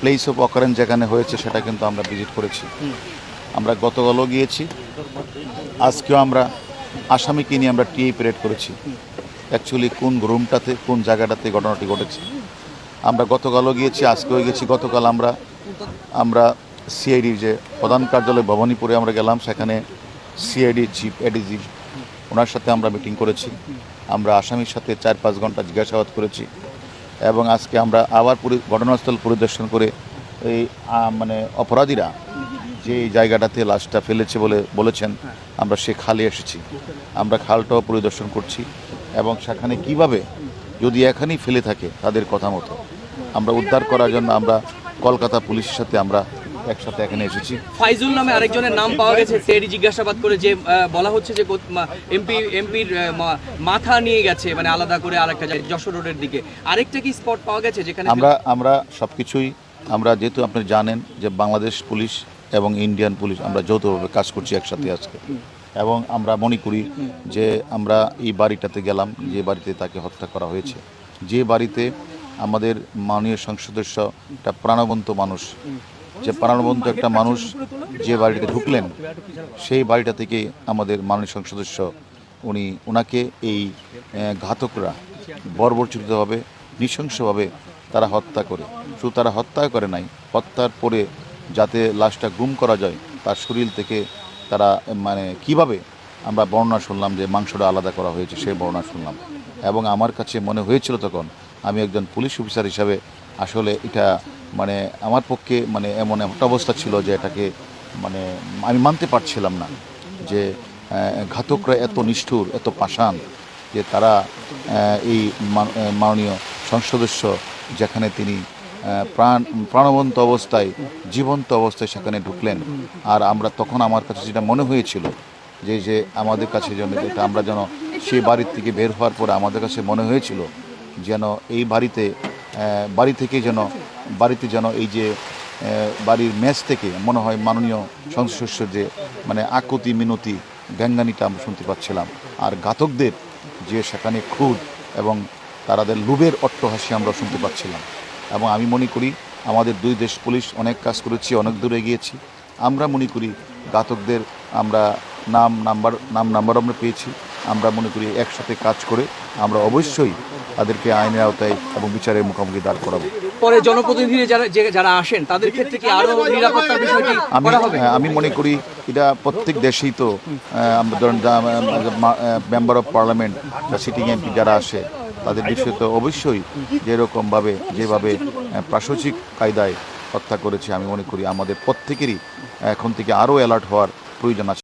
Place of occurrence যেখানে হয়েছে সেটা কিন্তু আমরা ভিজিট করেছি। আমরা গতকালও গিয়েছি। আজকেও আমরা আসামিকে নিয়ে আমরা টিএ পিরিয়ড করেছি। অ্যাকচুয়ালি কোন রুমটাতে কোন জায়গাটাতে ঘটনাটি ঘটেছে। আমরা গতকালও গিয়েছি আজকেও গেছি গতকাল আমরা আমরা সিআইডির যে প্রধান কার্যালয় ভবানীপুরে আমরা গেলাম সেখানে সিআইডি চিফ এডিজি ওনার সাথে আমরা মিটিং করেছি। আমরা আসামির সাথে চার পাঁচ ঘণ্টা জিজ্ঞাসাবাদ করেছি। এবং আজকে আমরা আবার ঘটনাস্থল পরিদর্শন করে এই মানে অপরাধীরা যে জায়গাটাতে লাশটা ফেলেছে বলে বলেছেন, আমরা সে খালে এসেছি। আমরা খালটাও পরিদর্শন করছি এবং সেখানে কীভাবে যদি এখানেই ফেলে থাকে তাদের কথা মতো, আমরা উদ্ধার করার জন্য আমরা কলকাতা পুলিশের সাথে আমরা একসাথে এখানে এসেছি। ফাইজুল নামে আরেকজনের নাম পাওয়া গেছে সিআইডি জিজ্ঞাসাবাদ করে যে বলা হচ্ছে যে এমপি এমপির মাথা নিয়ে গেছে মানে আলাদা করে আরেকটা যশোর রোডের দিকে। আরেকটা কি স্পট পাওয়া গেছে যেখানে আমরা আমরা সব কিছুই আমরা যেহেতু আপনি জানেন যে বাংলাদেশ পুলিশ এবং ইন্ডিয়ান পুলিশ আমরা যৌথভাবে কাজ করছি একসাথে আজকে। এবং আমরা মনে করি যে আমরা এই বাড়িটাতে গেলাম যে বাড়িতে তাকে হত্যা করা হয়েছে। যে বাড়িতে আমাদের মাননীয় সংসদ সদস্য একটা প্রাণবন্ত মানুষ যে প্রাণবন্ত একটা মানুষ যে বাড়িতে ঢুকলেন, সেই বাড়িটা থেকে আমাদের মাননীয় সংসদ সদস্য, উনি ওনাকে এই ঘাতকরা বর্বরচিতভাবে নৃশংসভাবে তারা হত্যা করে। শুধু তারা হত্যা করে নাই, হত্যার পরে যাতে লাশটা গুম করা যায়, তার শরীর থেকে তারা মানে কীভাবে আমরা বর্ণনা শুনলাম যে মাংসটা আলাদা করা হয়েছে সেই বর্ণনা শুনলাম। এবং আমার কাছে মনে হয়েছিল তখন, আমি একজন পুলিশ অফিসার হিসাবে আসলে এটা মানে আমার পক্ষে মানে এমন একটা অবস্থা ছিল যে এটাকে মানে আমি মানতে পারছিলাম না যে ঘাতকরা এত নিষ্ঠুর, এত পাষাণ যে তারা এই মাননীয় সংসদস্য যেখানে তিনি প্রাণ, প্রাণবন্ত অবস্থায়, জীবন্ত অবস্থায় সেখানে ঢুকলেন। আর আমরা তখন আমার কাছে যেটা মনে হয়েছিল যে যে আমাদের কাছে যেন আমরা যেন সেই বাড়ির থেকে বের হওয়ার পরে আমাদের কাছে মনে হয়েছিল যেন এই বাড়িতে বাড়ি থেকে যেন, বাড়িতে যেন এই যে বাড়ির ম্যাচ থেকে মনে হয় মাননীয় সংসদ যে মানে আকুতি, মিনতি ব্যঙ্গানিটা আমরা শুনতে পাচ্ছিলাম। আর ঘাতকদের যে সেখানে খুদ এবং তাদের লুবের অট্টহাসি আমরা শুনতে পাচ্ছিলাম। এবং আমি মনে করি আমাদের দুই দেশ পুলিশ অনেক কাজ করেছি, অনেক দূরে গিয়েছি আমরা মনে করি ঘাতকদের আমরা নাম, নাম্বার নাম, নাম্বার আমরা পেয়েছি। আমরা মনে করি একসাথে কাজ করে আমরা অবশ্যই তাদেরকে আইনের আওতায় এবং বিচারের মুখোমুখি দাঁড় করাবো। পরে জনপ্রতিনিধি যারা যারা আসেন তাদের ক্ষেত্রে কি আরও নিরাপত্তার বিষয়টি আমি করা হবে? হ্যাঁ, আমি মনে করি এটা প্রত্যেক দেশেই তো ধরেন মেম্বার অফ পার্লামেন্ট বা সিটিং এমপি যারা আসে তাদের বিষয়ে তো অবশ্যই যেরকমভাবে যেভাবে প্রাসঙ্গিক কায়দায় হত্যা করেছে আমি মনে করি আমাদের প্রত্যেকেরই এখন থেকে আরও অ্যালার্ট হওয়ার প্রয়োজন আছে।